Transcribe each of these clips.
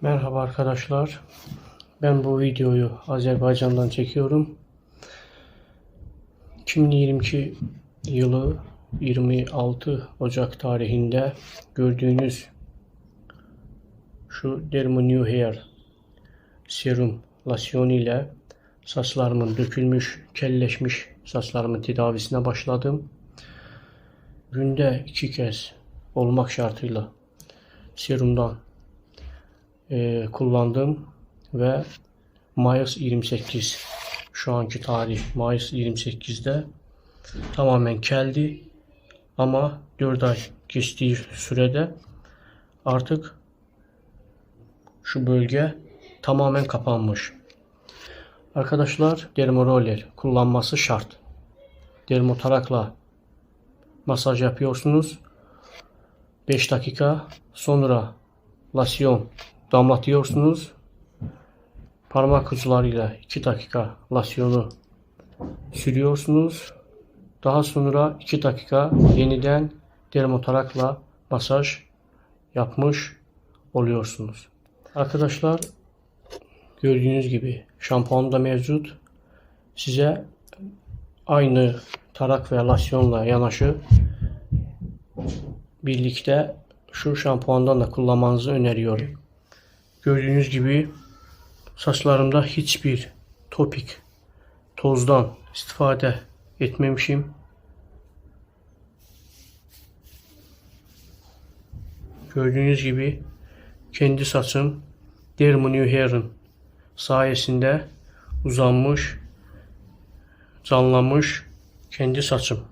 Merhaba arkadaşlar. Ben bu videoyu Azerbaycan'dan çekiyorum. 2022 yılı 26 Ocak tarihinde gördüğünüz şu Dermo New Hair serum losyonu ile saçlarımın dökülmüş, kelleşmiş saçlarımın tedavisine başladım. Günde iki kez olmak şartıyla serumdan e, kullandım ve Mayıs 28 şu anki tarih Mayıs 28'de tamamen keldi ama 4 ay geçtiği sürede artık şu bölge tamamen kapanmış. Arkadaşlar dermoroller kullanması şart. Dermotarakla masaj yapıyorsunuz. 5 dakika sonra lasyon damlatıyorsunuz. Parmak uçlarıyla 2 dakika lasyonu sürüyorsunuz. Daha sonra 2 dakika yeniden dermotarakla masaj yapmış oluyorsunuz. Arkadaşlar gördüğünüz gibi şampuan da mevcut. Size aynı tarak ve lasyonla yanaşı birlikte şu şampuandan da kullanmanızı öneriyorum. Gördüğünüz gibi saçlarımda hiçbir topik tozdan istifade etmemişim. Gördüğünüz gibi kendi saçım Dermo sayesinde uzanmış, canlanmış kendi saçım.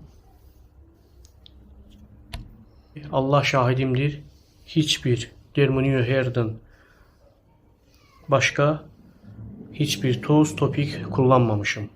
Allah şahidimdir. Hiçbir Dermo başka hiçbir toz topik kullanmamışım.